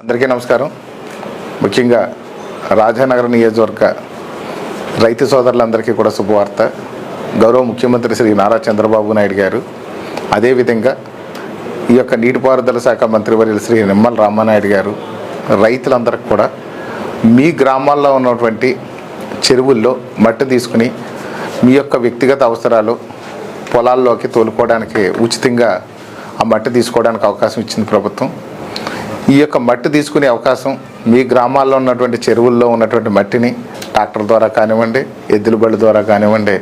అందరికీ నమస్కారం. ముఖ్యంగా రాజానగర నియోజకవర్గ రైతు సోదరులందరికీ కూడా శుభవార్త. గౌరవ ముఖ్యమంత్రి శ్రీ నారా చంద్రబాబు నాయుడు గారు అదేవిధంగా ఈ యొక్క నీటిపారుదల శాఖ మంత్రివర్యులు శ్రీ నిమ్మల రామానాయుడు గారు రైతులందరికీ కూడా మీ గ్రామాల్లో ఉన్నటువంటి చెరువుల్లో మట్టి తీసుకుని మీ యొక్క వ్యక్తిగత అవసరాలు పొలాల్లోకి తోలుకోవడానికి ఉచితంగా ఆ మట్టి తీసుకోవడానికి అవకాశం ఇచ్చింది ప్రభుత్వం. ఈ యొక్క మట్టి తీసుకునే అవకాశం మీ గ్రామాల్లో ఉన్నటువంటి చెరువుల్లో ఉన్నటువంటి మట్టిని ట్రాక్టర్ ద్వారా కానివ్వండి ఎద్దుల బళ్ళు ద్వారా కానివ్వండి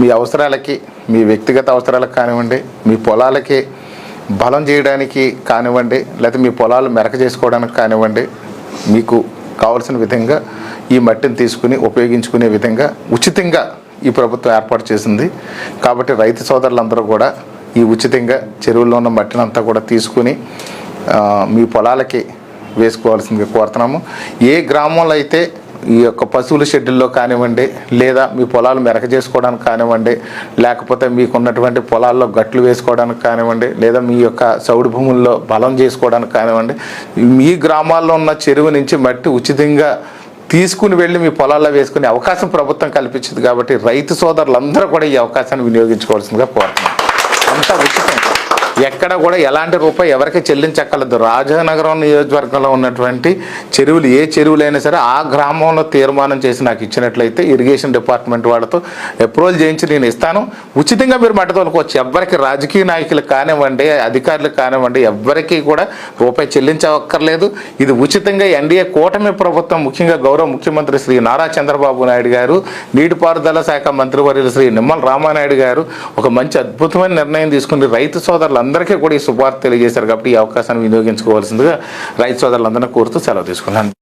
మీ అవసరాలకి మీ వ్యక్తిగత అవసరాలకు కానివ్వండి మీ పొలాలకి బలం చేయడానికి కానివ్వండి లేకపోతే మీ పొలాలు మెరక చేసుకోవడానికి కానివ్వండి మీకు కావలసిన విధంగా ఈ మట్టిని తీసుకుని ఉపయోగించుకునే విధంగా ఉచితంగా ఈ ప్రభుత్వం ఏర్పాటు చేసింది. కాబట్టి రైతు సోదరులందరూ కూడా ఈ ఉచితంగా చెరువుల్లో ఉన్న మట్టిని అంతా కూడా తీసుకుని మీ పొలాలకి వేసుకోవాల్సిందిగా కోరుతున్నాము. ఏ గ్రామంలో అయితే ఈ యొక్క పశువుల షెడ్యూల్లో కానివ్వండి లేదా మీ పొలాలు మెరక చేసుకోవడానికి కానివ్వండి లేకపోతే మీకున్నటువంటి పొలాల్లో గట్లు వేసుకోవడానికి కానివ్వండి లేదా మీ యొక్క చౌడు భూముల్లో బలం చేసుకోవడానికి కానివ్వండి మీ గ్రామాల్లో ఉన్న చెరువు నుంచి మట్టి ఉచితంగా తీసుకుని వెళ్ళి మీ పొలాల్లో వేసుకునే అవకాశం ప్రభుత్వం కల్పించింది కాబట్టి రైతు సోదరులందరూ కూడా ఈ అవకాశాన్ని వినియోగించుకోవాల్సిందిగా కోరుతున్నాం. అంతా ఉచిత ఎక్కడ కూడా ఎలాంటి రూపాయి ఎవరికి చెల్లించక్కర్లేదు. రాజనగరం నియోజకవర్గంలో ఉన్నటువంటి చెరువులు ఏ చెరువులైనా సరే ఆ గ్రామంలో తీర్మానం చేసి నాకు ఇచ్చినట్లయితే ఇరిగేషన్ డిపార్ట్మెంట్ వాళ్ళతో అప్రూవల్ చేయించి నేను ఇస్తాను. ఉచితంగా మీరు మట్టి తోలుకోవచ్చు. ఎవ్వరికి రాజకీయ నాయకులు కానివ్వండి అధికారులకు కానివ్వండి ఎవ్వరికీ కూడా రూపాయి చెల్లించక్కర్లేదు. ఇది ఉచితంగా ఎన్డీఏ కూటమి ప్రభుత్వం ముఖ్యంగా గౌరవ ముఖ్యమంత్రి శ్రీ నారా చంద్రబాబు నాయుడు గారు నీటిపారుదల శాఖ మంత్రివర్యులు శ్రీ నిమ్మల రామానాయుడు గారు ఒక మంచి అద్భుతమైన నిర్ణయం తీసుకుని రైతు అందరికీ కూడా ఈ శుభార్త తెలియజేశారు కాబట్టి ఈ అవకాశాన్ని వినియోగించుకోవాల్సిందిగా రైతు సోదరులందరినీ కోరుతూ సెలవు తీసుకున్నాను.